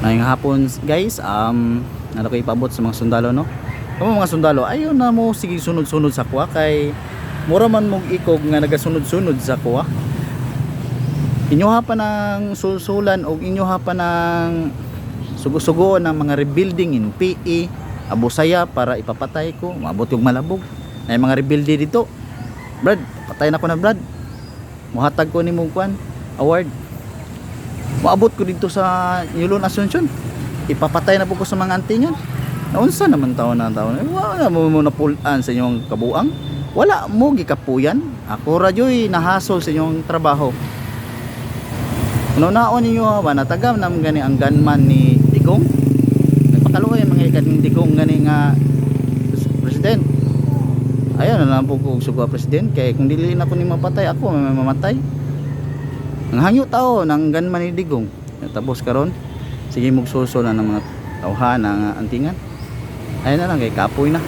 Ngayong hapon guys, um, ano ipabot sa mga sundalo no? Kamo mga sundalo, ayaw na mo sige sunod-sunod sa kuwa kay mura man mong ikog nga nagasunod-sunod sa kuwa. Inyuha pa ng sulsulan o inyuha pa ng sugo-sugo ng mga rebuilding in PE, abusaya para ipapatay ko, maabot yung malabog. Ay mga rebuilding dito. Brad, patay na ko na Brad. Muhatag ko ni mong kwan, award. Maabot ko dito sa Yulon Asuncion. Ipapatay na po ko sa mga antingan. Naunsa naman taon na taon. Eh, Wala mo mo napulaan sa inyong kabuang. Wala mo gikapuyan. Ako radyo'y nahasol sa inyong trabaho. Nunaon ninyo ba natagam nam gani ang gunman ni Digong? Nagpakaluoy mga ikan ni Digong gani nga president. Ayun na lang po kung suga president kay kung dili na ko ni mapatay ako may mamatay. Ang hangyo tao ng gunman ni Digong. Tapos karon sige mugsulsol na ng mga tawhan ng antingan. Ayun na lang kay kapoy na.